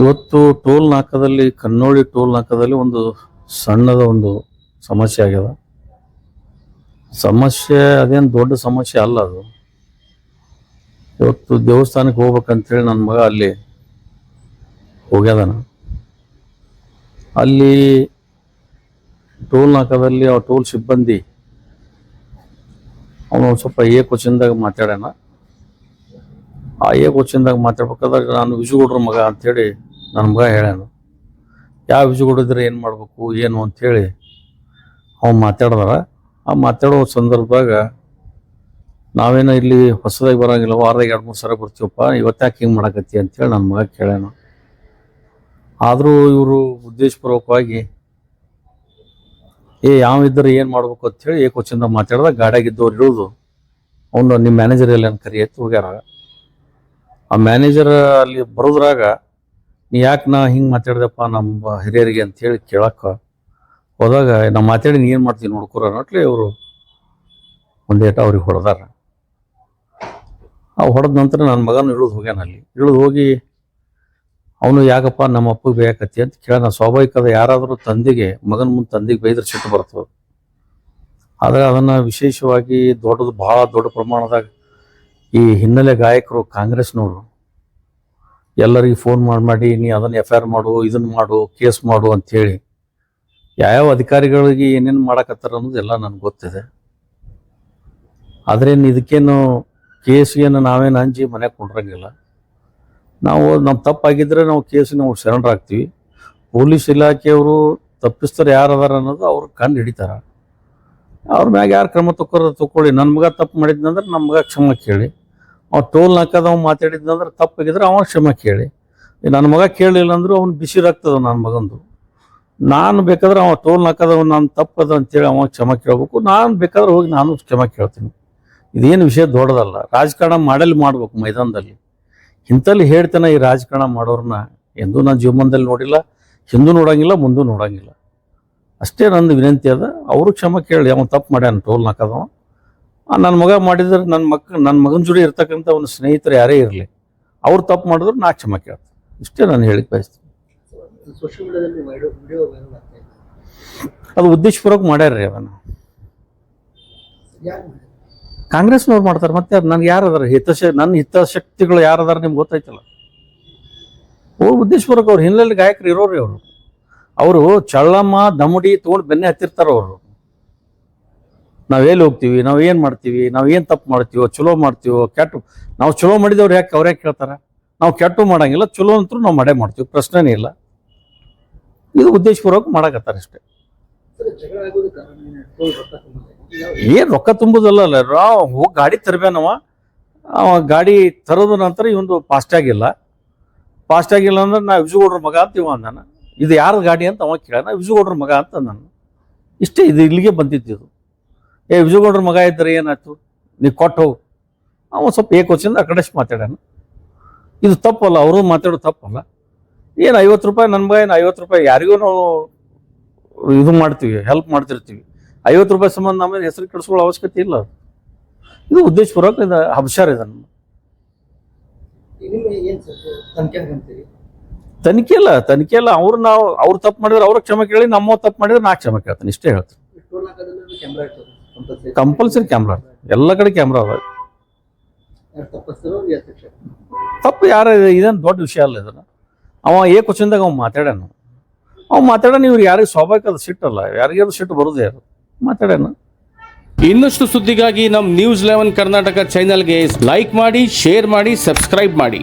ಇವತ್ತು toll ನಾಕದಲ್ಲಿ ಕನ್ನೋಳಿ toll ನಾಕದಲ್ಲಿ ಒಂದು ಸಣ್ಣದ ಒಂದು ಸಮಸ್ಯೆ ಆಗ್ಯದ. ಸಮಸ್ಯೆ, ಅದೇನು ದೊಡ್ಡ ಸಮಸ್ಯೆ ಅಲ್ಲ ಅದು. ಇವತ್ತು ದೇವಸ್ಥಾನಕ್ಕೆ ಹೋಗ್ಬೇಕಂತೇಳಿ ನನ್ನ ಮಗ ಅಲ್ಲಿ ಹೋಗ್ಯದಾನ. ಅಲ್ಲಿ ಟೋಲ್ ನಾಕದಲ್ಲಿ ಆ ಟೋಲ್ ಸಿಬ್ಬಂದಿ, ಅವನು ಸ್ವಲ್ಪ ಏ ಕ್ವಶನ್ದಾಗ ಮಾತಾಡ್ಯಾನ. ಆ ಏ ಕ್ವಶನ್ದಾಗ ಮಾತಾಡ್ಬೇಕಾದ್ರೆ ನಾನು ವಿಜುಗೌಡ್ರ ಮಗ ಅಂಥೇಳಿ ನನ್ನ ಮಗ ಹೇಳ್ಯಾನು, ಯಾವ ವಿಜುಗೌಡಿದ್ರೆ ಏನು ಮಾಡಬೇಕು, ಏನು ಅಂಥೇಳಿ ಅವ್ನು ಮಾತಾಡ್ದಾರ. ಆ ಮಾತಾಡೋ ಸಂದರ್ಭದಾಗ ನಾವೇನೋ ಇಲ್ಲಿ ಹೊಸದಾಗಿ ಬರೋಂಗಿಲ್ಲ ವಾರದಾಗ ಎರಡು ಮೂರು ಸಲ ಬರ್ತೀವಪ್ಪ ಇವತ್ತಾಕೆ ಹಿಂಗೆ ಮಾಡಕತ್ತಿ ಅಂತೇಳಿ ನನ್ನ ಮಗ ಕೇಳ್ಯಾನು. ಆದರೂ ಇವರು ಉದ್ದೇಶಪೂರ್ವಕವಾಗಿ, ಏ, ಯಾವ ಇದ್ದರೆ ಏನು ಮಾಡ್ಬೇಕು ಅಂತೇಳಿ ಏ ಕ್ವಶನ್ದಾಗ ಮಾತಾಡ್ದಾಗ ಗಾಡಿಯಾಗಿದ್ದವ್ರು ಇರೋದು, ಅವನು ನಿಮ್ಮ ಮ್ಯಾನೇಜರ್ ಎಲ್ಲ ಕರಿ ಎತ್ತು ಹೋಗ್ಯಾರ ಆ ಮ್ಯಾನೇಜರ್ ಅಲ್ಲಿ ಬರೋದ್ರಾಗ ನೀ ಯಾಕೆ ನಾ ಹಿಂಗೆ ಮಾತಾಡ್ದಪ್ಪ ನಮ್ಮ ಹಿರಿಯರಿಗೆ ಅಂತೇಳಿ ಕೇಳಕ್ಕೆ ಹೋದಾಗ ನಾ ಮಾತಾಡಿ ಏನು ಮಾಡ್ತೀನಿ ನೋಡ್ಕೊರ ನೋಟ್ಲಿ ಅವರು ಒಂದೇಟ ಅವ್ರಿಗೆ ಹೊಡೆದಾರ. ಆ ಹೊಡೆದ ನಂತರ ನನ್ನ ಮಗನ ಇಳಿದು ಹೋಗ್ಯಾನ ಅಲ್ಲಿ. ಇಳಿದು ಹೋಗಿ ಅವನು ಯಾಕಪ್ಪ ನಮ್ಮ ಅಪ್ಪಗೆ ಬೇಯಕತ್ತಿ ಅಂತ ಕೇಳ. ನಾ ಸ್ವಾಭಾವಿಕದ ಯಾರಾದರೂ ತಂದೆಗೆ ಮಗನ ಮುಂದೆ ತಂದೆಗೆ ಬೈದ್ರೆ ಸಿಟ್ಟು ಬರ್ತದೆ. ಆದರೆ ಅದನ್ನು ವಿಶೇಷವಾಗಿ ದೊಡ್ಡದು ಭಾಳ ದೊಡ್ಡ ಪ್ರಮಾಣದಾಗ ಈ ಹಿನ್ನೆಲೆ ಗಾಯಕರು ಕಾಂಗ್ರೆಸ್ನವರು ಎಲ್ಲರಿಗೆ ಫೋನ್ ಮಾಡಿ ಮಾಡಿ, ನೀ ಅದನ್ನು ಎಫ್ ಐ ಆರ್ ಮಾಡು, ಇದನ್ನು ಮಾಡು ಕೇಸ್ ಮಾಡು ಅಂಥೇಳಿ ಯಾವ್ಯಾವ ಅಧಿಕಾರಿಗಳಿಗೆ ಏನೇನು ಮಾಡಕತ್ತಾರ ಅನ್ನೋದು ಎಲ್ಲ ನನಗೆ ಗೊತ್ತಿದೆ. ಆದ್ರೇನು ಇದಕ್ಕೇನು ಕೇಸ್ಗೇನು ನಾವೇನು ಹಂಚಿ ಮನೆಗೆ ಕೊಂಡ್ರಂಗಿಲ್ಲ. ನಾವು ನಮ್ಮ ತಪ್ಪಾಗಿದ್ದರೆ ನಾವು ಕೇಸಿಗೆ ನಾವು ಶರಣರಾಗ್ತೀವಿ ಪೊಲೀಸ್ ಇಲಾಖೆಯವರು ತಪ್ಪಿಸ್ತಾರೆ ಯಾರು ಅದಾರ ಅನ್ನೋದು ಅವ್ರು ಕಂಡು ಹಿಡಿತಾರ. ಅವ್ರ ಮ್ಯಾಗ ಯಾರು ಕ್ರಮ ತಗೋರ ತಗೊಳ್ಳಿ ನನ್ನ ಮಗ ತಪ್ಪು ಮಾಡಿದ್ನಂದ್ರೆ ನಮ್ಮ ಮಗ ಕ್ಷಮ ಕೇಳಿ. ಅವ್ ಟೋಲ್ ನಾಕದ ಅವ್ನು ತಪ್ಪಾಗಿದ್ರೆ ಅವನ ಕ್ಷಮ ಕೇಳಿ. ನನ್ನ ಮಗ ಕೇಳಲಿಲ್ಲ ಅಂದ್ರೆ ಅವ್ನು ಬಿಸಿ ನನ್ನ ಮಗಂದು. ನಾನು ಬೇಕಾದ್ರೆ ಅವ ಟೋಲ್ ನಾಕದವ್ ನಾನು ತಪ್ಪದ ಅಂತೇಳಿ ಅವ ಕ್ಷಮ ಕೇಳಬೇಕು. ನಾನು ಬೇಕಾದ್ರೆ ಹೋಗಿ ನಾನು ಕ್ಷಮ ಕೇಳ್ತೀನಿ. ಇದೇನು ವಿಷಯ ದೊಡ್ಡದಲ್ಲ. ರಾಜಕಾರಣ ಮಾಡಲಿ ಮಾಡ್ಬೇಕು ಮೈದಾನದಲ್ಲಿ. ಇಂಥಲ್ಲಿ ಹೇಳ್ತೇನೆ ಈ ರಾಜಕಾರಣ ಮಾಡೋರನ್ನ ಎಂದೂ ನಾನು ಜೀವನದಲ್ಲಿ ನೋಡಿಲ್ಲ, ಹಿಂದೂ ನೋಡಂಗಿಲ್ಲ, ಮುಂದೂ ನೋಡಂಗಿಲ್ಲ. ಅಷ್ಟೇ ನಂದು ವಿನಂತಿ ಅದ. ಅವರು ಕ್ಷಮ ಕೇಳಿ ಅವನು ತಪ್ಪು ಮಾಡ್ಯಾನ ಟೋಲ್ ನಾಕದವ ನನ್ನ ಮಗ ಮಾಡಿದ್ರೆ ನನ್ನ ಮಕ್ಕ ನನ್ನ ಮಗನ ಜೋಡಿ ಇರ್ತಕ್ಕಂಥ ಒಂದು ಸ್ನೇಹಿತರು ಯಾರೇ ಇರಲಿ, ಅವ್ರು ತಪ್ಪು ಮಾಡಿದ್ರು ನಾ ಕ್ಷಮ ಕೇಳ್ತೀನಿ. ಇಷ್ಟೇ ನಾನು ಹೇಳಿಕ್ ಬಯಸ್ತೀನಿ. ಅದು ಉದ್ದೇಶಪೂರ್ವಕ ಮಾಡ್ಯಾರ್ರಿ ಅದನ್ನು? ಕಾಂಗ್ರೆಸ್ನವ್ರು ಮಾಡ್ತಾರೆ, ಮತ್ತೆ ನನ್ಗೆ ಯಾರು ಅದಾರ ಹಿತಶ ನನ್ನ ಹಿತಾಸಕ್ತಿಗಳು ಯಾರು ಅದಾರ ನಿಮ್ಗೆ ಗೊತ್ತಾಯ್ತಲ್ಲ? ಅವ್ರು ಉದ್ದೇಶಪೂರ್ವಕ ಅವ್ರು ಹಿನ್ನೆಲೆ ಗಾಯಕರು ಇರೋರಿ ಅವರು. ಅವರು ಚಳ್ಳಮ್ಮ, ದಮುಡಿ ತೊಗೊಂಡು ಬೆನ್ನೆ ಹತ್ತಿರ್ತಾರೆ ಅವರು. ನಾವು ಎಲ್ಲಿ ಹೋಗ್ತೀವಿ? ನಾವು ಏನು ಮಾಡ್ತೀವಿ? ನಾವು ಏನು ತಪ್ಪು ಮಾಡ್ತೀವೋ, ಚಲೋ ಮಾಡ್ತೀವೋ, ಕೆಟ್ಟು ನಾವು ಚಲೋ ಮಾಡಿದವ್ರು ಯಾಕೆ ಅವ್ರು ಯಾಕೆ ಕೇಳ್ತಾರ ನಾವು ಕೆಟ್ಟು ಮಾಡಂಗಿಲ್ಲ, ಚಲೋ ಅಂತೂ ನಾವು ಮಾಡೇ ಮಾಡ್ತೀವಿ, ಪ್ರಶ್ನೆನೇ ಇಲ್ಲ. ಇದು ಉದ್ದೇಶಪೂರ್ವಕ ಮಾಡಕತ್ತಾರೆ ಅಷ್ಟೇ. ಏನು? ರೊಕ್ಕ ತುಂಬೋದಲ್ಲ ನಾವು ಹೋಗಿ ಗಾಡಿ ತರಬೇನವ ಅವ ಗಾಡಿ ತರೋದ ನಂತರ ಇವೊಂದು ಫಾಸ್ಟಾಗಿಲ್ಲ ಇಲ್ಲ ಅಂದ್ರೆ ನಾ ವಿಜುಗೌಡ್ರ ಮಗ ಅಂತ ಇವ ಅಂದಾನ. ಇದು ಯಾರ ಗಾಡಿ ಅಂತ ಅವ ಕೇಳ ವಿಜುಗೌಡ್ರ ಮಗ ಅಂತ ನಾನು ಇಷ್ಟೇ, ಇದು ಇಲ್ಲಿಗೆ ಬಂದಿದ್ದು ಏ ವಿಜುಗೌಡ್ರ ಮಗ ಇದ್ದರೆ ಏನಾಯ್ತು? ನೀ ಕೊಟ್ಟು ಹೋಗು. ಅವನು ಸ್ವಲ್ಪ ಏಕೋಚಿಂದ ಆ ಕಡೆಷ್ಟು ಮಾತಾಡ್ಯಾನ. ಇದು ತಪ್ಪಲ್ಲ ಅವರು ಮಾತಾಡೋದು ತಪ್ಪಲ್ಲ. ಏನು ಐವತ್ತು ರೂಪಾಯಿ ನನ್ನ ಮಗ ಏನು ಐವತ್ತು ರೂಪಾಯಿ ಯಾರಿಗೂ ನಾವು ಇದು ಮಾಡ್ತೀವಿ ಹೆಲ್ಪ್ ಮಾಡ್ತಿರ್ತೀವಿ. ಐವತ್ತು ರೂಪಾಯಿ ಸಂಬಂಧ ನಮ್ಮ ಹೆಸರು ಕೆಡಿಸ್ಕೊಳ್ಳೋ ಅವಶ್ಯಕತೆ ಇಲ್ಲ. ಇದು ಉದ್ದೇಶಪೂರ್ವಕ ಇದು ಅಬ್ಸಾರ್ ಇದೆ ನಮ್ಮ ತನಿಖೆ ಇಲ್ಲ ತನಿಖೆ ಇಲ್ಲ. ಅವ್ರು ನಾವು ಅವ್ರು ತಪ್ಪು ಮಾಡಿದ್ರೆ ಅವ್ರ ಕ್ಷಮೆ ಕೇಳಿ ನಮ್ಮ ತಪ್ಪು ಮಾಡಿದ್ರೆ ನಾ ಕ್ಷಮೆ ಕೇಳ್ತೀನಿ ಇಷ್ಟೇ ಹೇಳ್ತೀನಿ. ಕಂಪಲ್ಸರಿ ಕ್ಯಾಮ್ರಾ ಎಲ್ಲ ಕಡೆ ಕ್ಯಾಮ್ರಾ ಅದ. ತಪ್ಪು ಯಾರ ಇದೇನು ದೊಡ್ಡ ವಿಷಯ ಅಲ್ಲ ಇದನ್ನು ಅವ ಏ ಕ್ವಶನ್ದಾಗ ಅವ ಮಾತಾಡ್ಯಾನ. ಅವ ಮಾತಾಡೋಣ ಇವ್ರು ಯಾರಿಗೆ ಸ್ವಾಭಾವಿಕ ಅದು? ಸಿಟ್ಟಲ್ಲ ಯಾರಿಗಾದ್ರು ಸಿಟ್ಟು ಬರೋದೇ ಯಾರು ಮಾತಾಡ್ಯಾನ. ಇನ್ನಷ್ಟು ಸುದ್ದಿಗಾಗಿ ನಮ್ಮ ನ್ಯೂಸ್ ಲೆವೆನ್ ಕರ್ನಾಟಕ ಚಾನೆಲ್ಗೆ ಲೈಕ್ ಮಾಡಿ ಶೇರ್ ಮಾಡಿ ಸಬ್ಸ್ಕ್ರೈಬ್ ಮಾಡಿ.